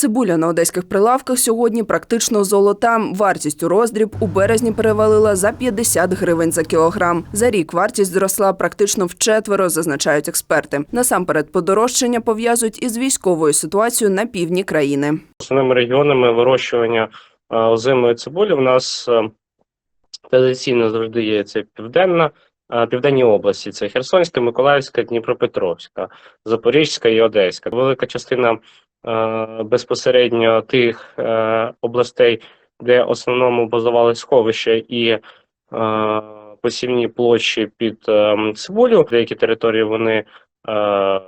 Цибуля на одеських прилавках сьогодні практично золота. Вартість у роздріб у березні перевалила за 50 гривень за кілограм. За рік вартість зросла практично вчетверо, зазначають експерти. Насамперед, подорожчання пов'язують із військовою ситуацією на півдні країни. Основними регіонами вирощування е, озимої цибулі в нас е, традиційно завжди є це південна, е, південні області. Це Херсонська, Миколаївська, Дніпропетровська, Запорізька і Одеська. Велика частина безпосередньо тих е, областей, де в основному базували сховища і е, посівні площі під е, цибулю. Деякі території вони е,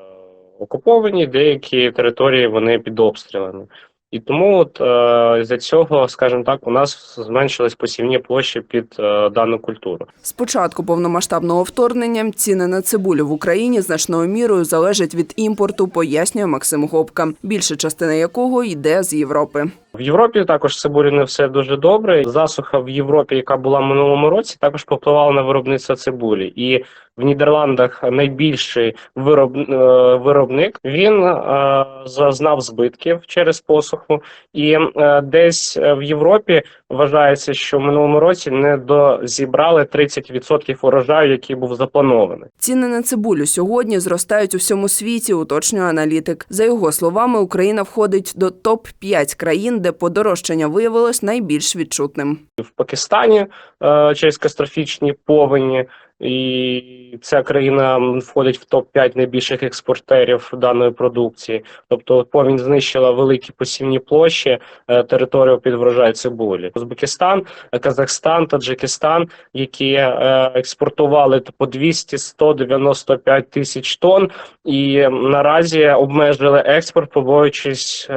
окуповані, деякі території вони під обстрілами. І тому от е, за цього, скажімо так, у нас зменшились посівні площі під е, дану культуру. З початку повномасштабного вторгнення ціни на цибулю в Україні значною мірою залежать від імпорту, пояснює Максим Гопка, більша частина якого йде з Європи. В Європі також з цибулі не все дуже добре. Засуха в Європі, яка була в минулому році, також повпливала на виробництво цибулі. І в Нідерландах найбільший вироб, е, виробник він е, зазнав збитків через посуху, і е, десь е, в Європі вважається, що в минулому році не дозібрали 30% урожаю, який був запланований. Ціни на цибулю сьогодні зростають у всьому світі, уточнює аналітик. За його словами, Україна входить до топ 5 країн, де подорожчання виявилось найбільш відчутним. в Пакистані е, через катастрофічні повені, і ця країна входить в топ 5 найбільших експортерів даної продукції. Тобто повінь знищила великі посівні площі е, територію під врожай цибулі. Узбекистан, е, Казахстан, Таджикистан, які е, експортували по 200-195 тисяч тонн, і наразі обмежили експорт, побоюючись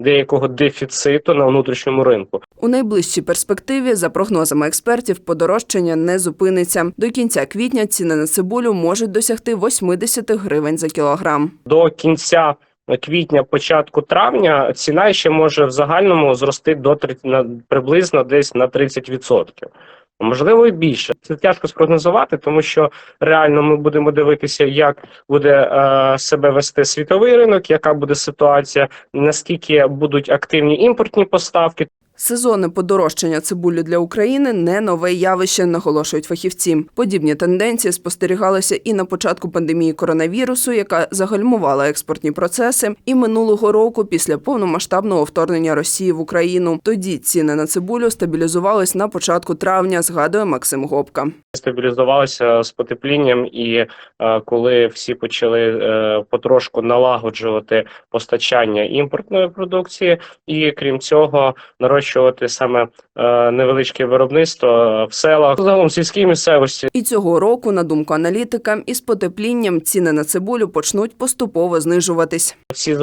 деякого дефіциту на внутрішньому ринку. У найближчій перспективі, за прогнозами експертів, подорожчання не зупиниться. До кінця квітня ціни на цибулю можуть досягти 80 гривень за кілограм. до кінця квітня, початку травня ціна ще може в загальному зрости до 30, на приблизно десь на 30%. Можливо, і більше. Це тяжко спрогнозувати, тому що реально ми будемо дивитися, як буде е, себе вести світовий ринок, яка буде ситуація, наскільки будуть активні імпортні поставки. Сезонне подорожчання цибулі для України не нове явище, наголошують фахівці. Подібні тенденції спостерігалися і на початку пандемії коронавірусу, яка загальмувала експортні процеси, і минулого року після повномасштабного вторгнення Росії в Україну. Тоді ціни на цибулю стабілізувались на початку травня, згадує Максим Гопка. стабілізувалися з потеплінням, і е, коли всі почали е, потрошку налагоджувати постачання імпортної продукції, і крім цього, нарощувати саме е, невеличке виробництво е, в селах, загалом сільській місцевості. І цього року, на думку аналітика, із потеплінням ціни на цибулю почнуть поступово знижуватись. Всі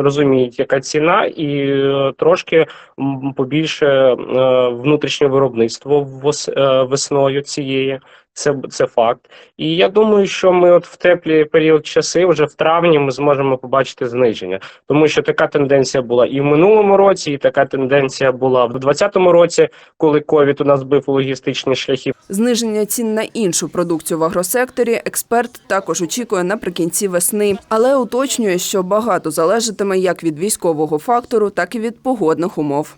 розуміють, яка ціна, і е, трошки побільше внутрішнє виробництво вос- весною цієї. Це, це факт. І я думаю, що ми от в теплі період часи, вже в травні, ми зможемо побачити зниження, тому що така тенденція була і в минулому році, і така тенденція була в 2020 році, коли ковід у нас бив логістичні шляхи. Зниження цін на іншу продукцію в агросекторі експерт також очікує наприкінці весни, але уточнює, що багато залежатиме як від військового фактору, так і від погодних умов.